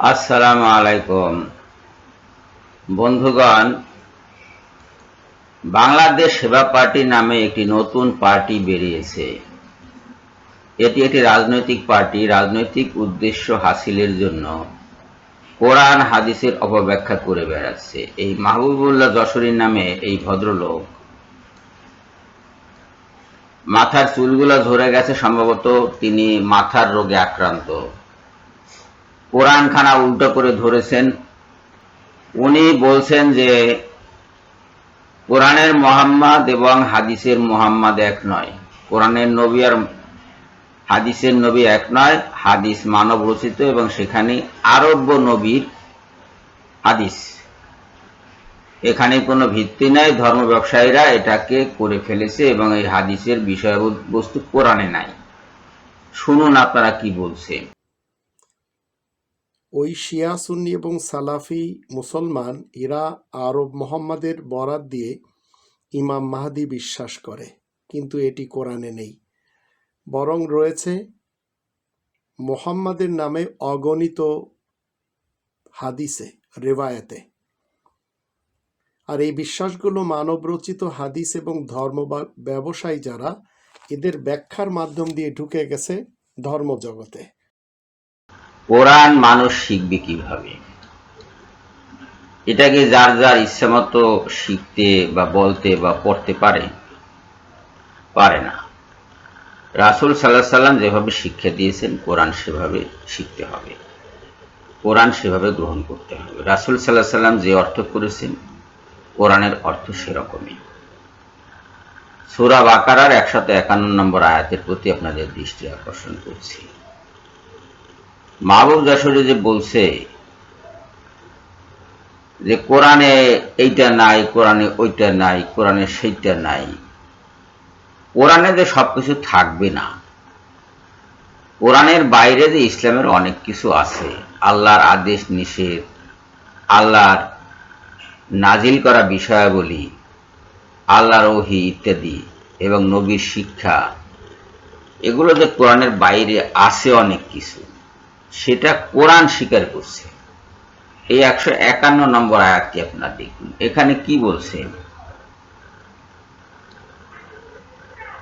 আসসালামু আলাইকুম। বন্ধুগণ, বাংলাদেশ সেবা পার্টি নামে একটি নতুন পার্টি বেরিয়েছে। এটি একটি রাজনৈতিক পার্টি, রাজনৈতিক উদ্দেশ্য হাসিলের জন্য কোরআন হাদিসের অপব্যাখ্যা করে বেড়াচ্ছে। এই মাহবুবুল্লাহ যশোরী নামে এই ভদ্রলোক মাথার চুলগুলো ঝরে গেছে, সম্ভবত তিনি মাথার রোগে আক্রান্ত। কোরআন খানা উল্টো করে ধরেছেন। উনি বলছেন যে, কোরআনের মোহাম্মদ এবং হাদিসের মোহাম্মদ এক নয়। কোরআনের নবী আর হাদিসের নবী এক নয়, হাদিস মানব রচিত এবং সেখানে আরব্য নবীর হাদিস। এখানে কোনো ভিত্তি নাই, ধর্ম ব্যবসায়ীরা এটাকে করে ফেলেছে এবং এই হাদিসের বিষয়বস্তু কোরআনে নাই। শুনুন আপনারা কি বলছে ওই শিয়া সুন্নি এবং সালাফি মুসলমান, এরা আরব মোহাম্মদের বরাত দিয়ে ইমাম মাহাদি বিশ্বাস করে, কিন্তু এটি কোরআনে নেই। বরং রয়েছে মোহাম্মদের নামে অগণিত হাদিসে, রেওয়ায়েতে। আর এই বিশ্বাসগুলো মানবরচিত হাদিস এবং ধর্ম ব্যবসায়ী যারা, এদের ব্যাখ্যার মাধ্যম দিয়ে ঢুকে গেছে ধর্মজগতে। কোরআন মানুষ শিখবে কীভাবে? এটাকে যার যার ইচ্ছা মতো শিখতে বা বলতে বা পড়তে পারে পারে না। রাসুল সাল্লাহ সাল্লাম যেভাবে শিক্ষা দিয়েছেন, কোরআন সেভাবে শিখতে হবে। কোরআন সেভাবে গ্রহণ করতে হবে। রাসুল সাল্লাহ সাল্লাম যে অর্থ করেছেন, কোরআনের অর্থ সেরকমই। সুরা বাকারার একশত একান্ন নম্বর আয়াতের প্রতি আপনাদের দৃষ্টি আকর্ষণ করছি। মাহবুব যশোরে যে বলছে যে কোরআনে এইটা নাই, কোরআনে ওইটা নাই, কোরআনে সেইটা নাই, কোরআনে যে সবকিছু থাকবে না, কোরআনের বাইরে যে ইসলামের অনেক কিছু আছে, আল্লাহর আদেশ নিষেধ, আল্লাহর নাজিল করা বিষয়াবলী, আল্লাহর ওহি ইত্যাদি এবং নবীর শিক্ষা, এগুলো যে কোরআনের বাইরে আছে অনেক কিছু। সেটা কোরআন স্বীকার করছে। এই একশো একান্ন নম্বর আয়াতটি আপনার দেখুন। এখানে কি বলছে?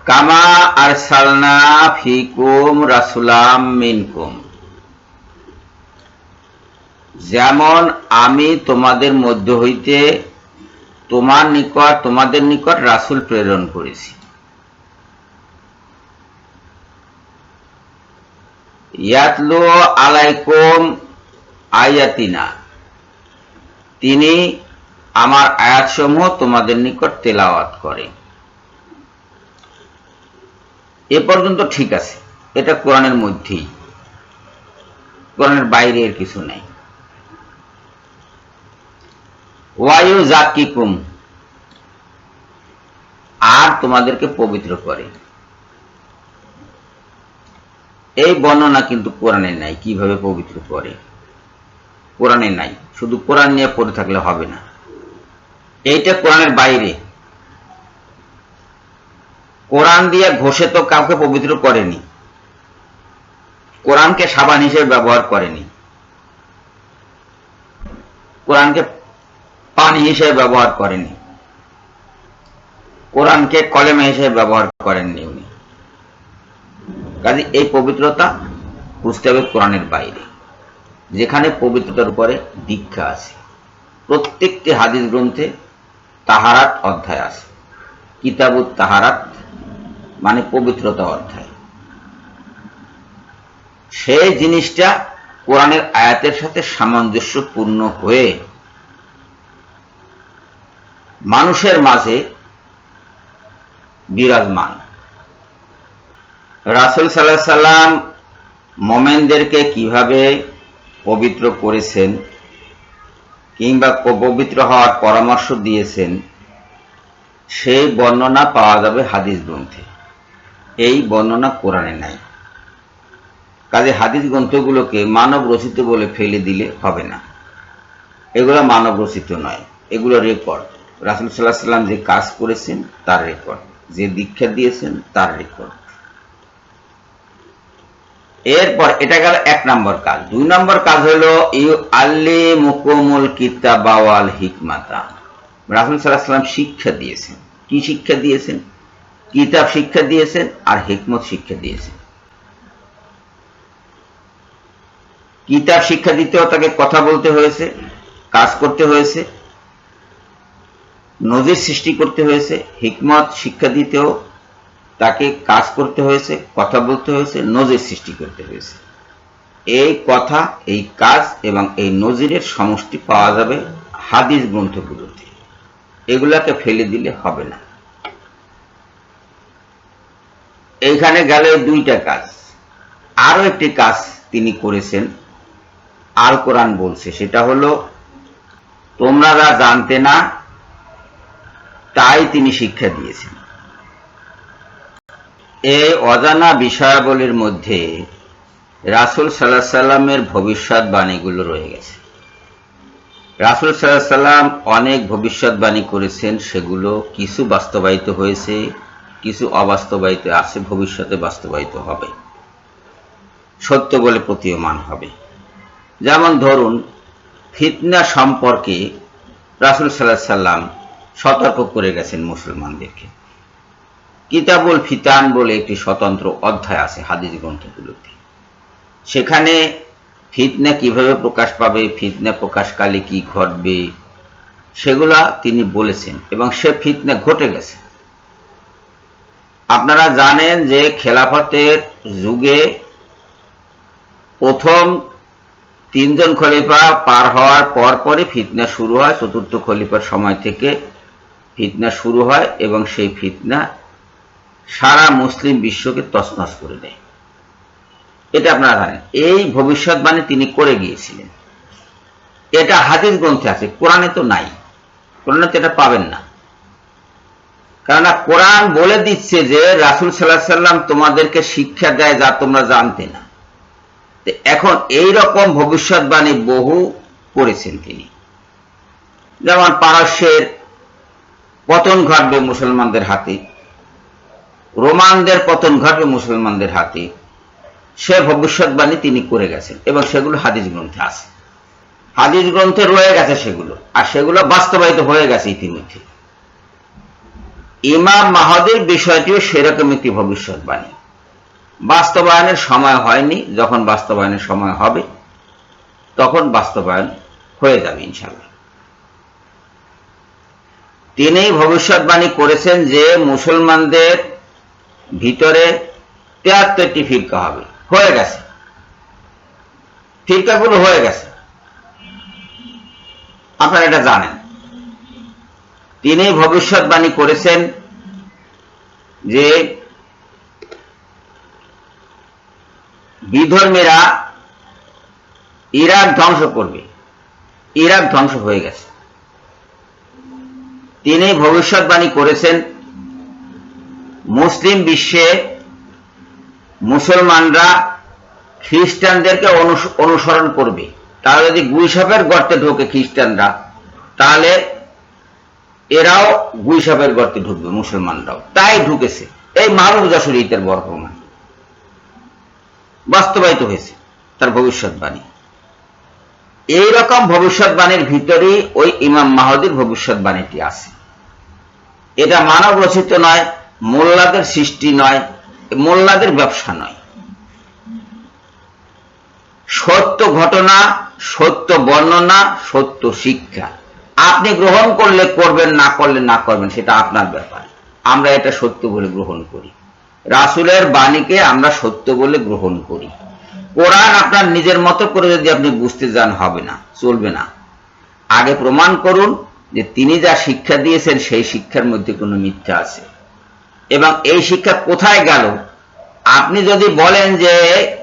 কামা আর সালনা ফিকুম রাসুলাম মিনকুম। যেমন আমি তোমাদের মধ্য হইতে তোমার নিকট, তোমাদের নিকট রাসুল প্রেরণ করেছি। ইয়াতলু আলাইকুম আয়াতিনা। তিনি আমার আয়াতসমূহ তোমাদের নিকট তেলাওয়াত করে। এ পর্যন্ত ঠিক আছে। এটা কোরআনের মধ্যেই। কোরআনের বাইরে এর কিছু নেই। ওয়ায়ু জাকিকুম। আর তোমাদেরকে পবিত্র করে। এই বর্ণনা কিন্তু কোরআনে নাই, কীভাবে পবিত্র করে? কোরআনে নাই, শুধু কোরআন নিয়ে পড়ে থাকলে হবে না। এইটা কোরআনের বাইরে। কোরআন দিয়ে ঘষে তো কাউকে পবিত্র করেনি। কোরআনকে সাবান হিসেবে ব্যবহার করেনি। কোরআনকে পানি হিসেবে ব্যবহার করেনি। কোরআনকে কলেমা হিসেবে ব্যবহার করেননি কাজে এই পবিত্রতা বুঝতে হবে কোরআনের বাইরে। যেখানে পবিত্রতার উপরে দীক্ষা আছে। প্রত্যেকটি হাদিস গ্রন্থে তাহারাত অধ্যায় আছে। কিতাবুত তাহারাত মানে পবিত্রতা অধ্যায়। সেই জিনিসটা কোরআনের আয়াতের সাথে সামঞ্জস্যপূর্ণ হয়ে মানুষের মাঝে বিরাজমান। রাসুল সাল্লাহ সাল্লাম মোমেনদেরকে কীভাবে পবিত্র করেছেন কিংবা পবিত্র হওয়ার পরামর্শ দিয়েছেন, সেই বর্ণনা পাওয়া যাবে হাদিস গ্রন্থে। এই বর্ণনা কোরআনে নাই। কাজে হাদিস গ্রন্থগুলোকে মানব রচিত বলে ফেলে দিলে হবে না। এগুলো মানব রচিত নয়। এগুলো রেকর্ড। রাসুল সাল্লাহ সাল্লাম যে কাজ করেছেন, তার রেকর্ড। যে দীক্ষা দিয়েছেন, তার রেকর্ড। এরপর এটা গেল এক নম্বর কাজ। দুই নম্বর কাজ হলো ইউ আল্লি মুকুমুল কিতাবাওয়াল হিকমাতা রাহুল সাল্লাম শিক্ষা দিয়েছেন। কি শিক্ষা দিয়েছেন? কিতাব শিক্ষা দিয়েছেন আর হিকমত শিক্ষা দিয়েছেন। কিতাব শিক্ষা দিতেও তাকে কথা বলতে হয়েছে, কাজ করতে হয়েছে, নজির সৃষ্টি করতে হয়েছে, হিকমত শিক্ষা দিতেও তাকে কাজ করতে হয়েছে, কথা বলতে হয়েছে, নজির সৃষ্টি করতে হয়েছে। এই কথা, এই কাজ এবং এই নজিরের সমষ্টি পাওয়া যাবে হাদিস গ্রন্থগুলোতে। এগুলাকে ফেলে দিলে হবে না। এইখানে গেলে দুইটা কাজ। আরও একটি কাজ তিনি করেছেন, আল কোরআন বলছে, সেটা হলো, তোমরা যা জানতে না, তাই তিনি শিক্ষা দিয়েছেন। এই অজানা বিষয়াবলীর মধ্যে রাসুল সাল্লাহ সাল্লামের ভবিষ্যৎবাণীগুলো রয়ে গেছে। রাসুল সাল্লাহ সাল্লাম অনেক ভবিষ্যৎবাণী করেছেন, সেগুলো কিছু বাস্তবায়িত হয়েছে, কিছু অবাস্তবায়িত আছে, ভবিষ্যতে বাস্তবায়িত হবে। সত্য বলে প্রতীয়মান হবে। যেমন ধরুন, ফিতনা সম্পর্কে রাসুল সাল্লাহ সাল্লাম সতর্ক করে গেছেন মুসলমানদেরকে। কিতাবুল ফিতান বলে একটি স্বতন্ত্র অধ্যায় আছে, হাদিস গ্রন্থগুলোতে। সেখানে ফিতনা কীভাবে প্রকাশ পাবে, ফিতনা প্রকাশকালে কি ঘটবে, সেগুলা তিনি বলেছেন এবং সে ফিতনা ঘটে গেছে। আপনারা জানেন যে খেলাফতের যুগে প্রথম তিনজন খলিফা পার হওয়ার পর পরই ফিতনা শুরু হয়, চতুর্থ খলিফার সময় থেকে ফিতনা শুরু হয় এবং সেই ফিতনা সারা মুসলিম বিশ্বকে তছনছ করে দেয়। এটা আপনারা জানেন। এই ভবিষ্যৎবাণী তিনি করে গিয়েছিলেন। এটা হাদিস গ্রন্থে আছে, কোরআনে তো নাই। কোরআনে তো এটা পাবেন না। কেননা কোরআন বলে দিচ্ছে যে, রাসুল সাল্লাহ সাল্লাম তোমাদেরকে শিক্ষা দেয় যা তোমরা জানতে না। এখন এই রকম ভবিষ্যৎবাণী বহু করেছেন তিনি। যেমন পারস্যের পতন ঘটবে মুসলমানদের হাতে। রোমানদের পতন ঘটবে মুসলমানদের হাতে। সে ভবিষ্যৎবাণী তিনি করে গেছেন এবং সেগুলো হাদিস গ্রন্থে আছে। হাদিস গ্রন্থে রয়ে গেছে সেগুলো, আর সেগুলো বাস্তবায়িত হয়ে গেছে ইতিমধ্যে। ইমাম মাহাদির বিষয়টিও সেরকম একটি ভবিষ্যৎবাণী। বাস্তবায়নের সময় হয়নি, যখন বাস্তবায়নের সময় হবে, তখন বাস্তবায়ন হয়ে যাবে ইনশাল্লাহ তিনি ভবিষ্যৎবাণী করেছেন যে মুসলমানদের ভিতরে তেয়াত্তরটি ফিরকা হবে। হয়ে গেছে। ফিরকাগুলো হয়ে গেছে। আপনারা এটা জানেন। তিনি ভবিষ্যৎবাণী করেছেন যে বিধর্মীরা ইরাক ধ্বংস করবে। ইরাক ধ্বংস হয়ে গেছে। তিনি ভবিষ্যৎবাণী করেছেন মুসলিম বিশ্বে মুসলমানরা খ্রিস্টানদেরকে অনুসরণ করবে। তারা যদি গুইসাপের গর্তে ঢোকে খ্রিস্টানরা, তাহলে এরাও গুইসাপের গর্তে ঢুকবে, মুসলমানরাও। তাই ঢুকেছে। এই মারুফ যশোর ইতের প্রমাণ বাস্তবায়িত হয়েছে তার ভবিষ্যৎবাণী। এইরকম ভবিষ্যৎবাণীর ভিতরেই ওই ইমাম মাহদির ভবিষ্যৎবাণীটি আছে। এটা মানব রচিত নয় মোল্লাদের সৃষ্টি নয়, মোল্লাদের ব্যবসা নয়। সত্য ঘটনা, সত্য বর্ণনা, সত্য শিক্ষা। আপনি গ্রহণ করলে করবেন, না করলে না করবেন, সেটা আপনার ব্যাপার। আমরা এটা সত্য বলে গ্রহণ করি। রাসুলের বাণীকে আমরা সত্য বলে গ্রহণ করি। কোরআন আপনার নিজের মতো করে যদি আপনি বুঝতে যান, হবে না, চলবে না। আগে প্রমাণ করুন যে তিনি যা শিক্ষা দিয়েছেন, সেই শিক্ষার মধ্যে কোনো মিথ্যা আছে। এবং এই শিক্ষা কোথায় গেল? আপনি যদি বলেন যে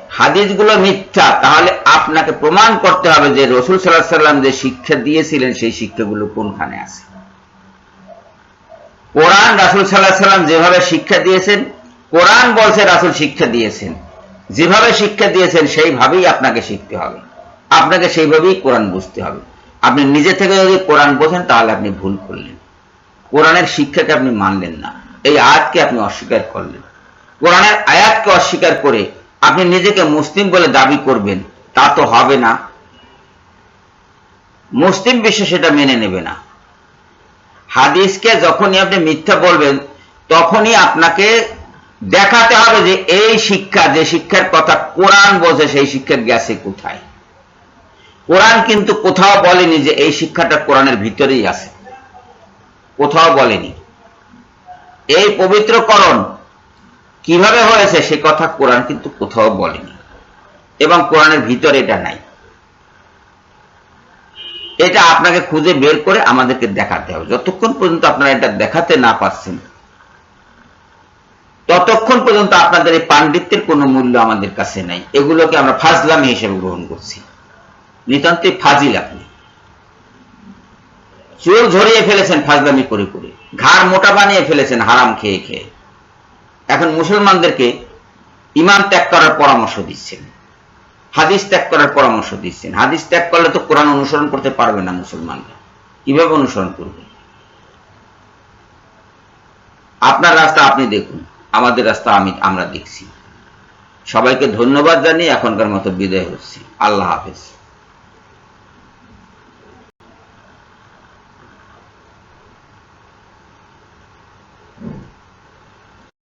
হাদিসগুলো মিথ্যা, তাহলে আপনাকে প্রমাণ করতে হবে যে রসুল সাল্লাহ সাল্লাম যে শিক্ষা দিয়েছিলেন, সেই শিক্ষাগুলো কোনখানে আছে? কোরআন রাসুল সাল্লাহ সাল্লাম যেভাবে শিক্ষা দিয়েছেন, কোরআন বলছে রাসুল শিক্ষা দিয়েছেন। যেভাবে শিক্ষা দিয়েছেন, সেইভাবেই আপনাকে শিখতে হবে। আপনাকে সেইভাবেই কোরআন বুঝতে হবে। আপনি নিজে থেকে যদি কোরআন বোঝেন, তাহলে আপনি ভুল করলেন। কোরআনের শিক্ষাকে আপনি মানলেন না। এই আয়াতকে আপনি অস্বীকার করলেন। কোরআনের আয়াতকে অস্বীকার করে আপনি নিজেকে মুসলিম বলে দাবি করবেন, তা তো হবে না। মুসলিম বিশ্ব সেটা মেনে নেবে না। হাদিসকে যখনই আপনি মিথ্যা বলবেন, তখনই আপনাকে দেখাতে হবে যে এই শিক্ষা, যে শিক্ষার কথা কোরআন বলছে, সেই শিক্ষা গেছে কোথায়? কোরআন কিন্তু কোথাও বলেনি যে এই শিক্ষাটা কোরআনের ভিতরেই আছে। কোথাও বলেনি। এই পবিত্রকরণ কীভাবে হয়েছে সে কথা কোরআন কিন্তু কোথাও বলেনি। এবং কোরআনের ভিতরে এটা নাই। এটা আপনাকে খুঁজে বের করে আমাদেরকে দেখাতে হবে। যতক্ষণ পর্যন্ত আপনারা এটা দেখাতে না পারছেন, ততক্ষণ পর্যন্ত আপনাদের এই পাণ্ডিত্যের কোনো মূল্য আমাদের কাছে নাই। এগুলোকে আমরা ফাজলামি হিসেবে গ্রহণ করছি। নিতান্তই ফাজিল আপনি। চুল ঝরিয়ে ফেলেছেন ফাজলামি করে করে। ঘাড় মোটা বানিয়ে ফেলেছেন, হারাম খেয়ে খেয়ে। এখন মুসলমানদেরকে ইমান ত্যাগ করার পরামর্শ দিচ্ছেন। হাদিস ত্যাগ করার পরামর্শ দিচ্ছেন। হাদিস ত্যাগ করলে তো কোরআন অনুসরণ করতে পারবে না মুসলমানরা। কীভাবে অনুসরণ করবে? আপনার রাস্তা আপনি দেখুন, আমাদের রাস্তা আমি আমরা দেখছি। সবাইকে ধন্যবাদ জানিয়ে এখনকার মতো বিদায় হচ্ছি। আল্লাহ হাফেজ।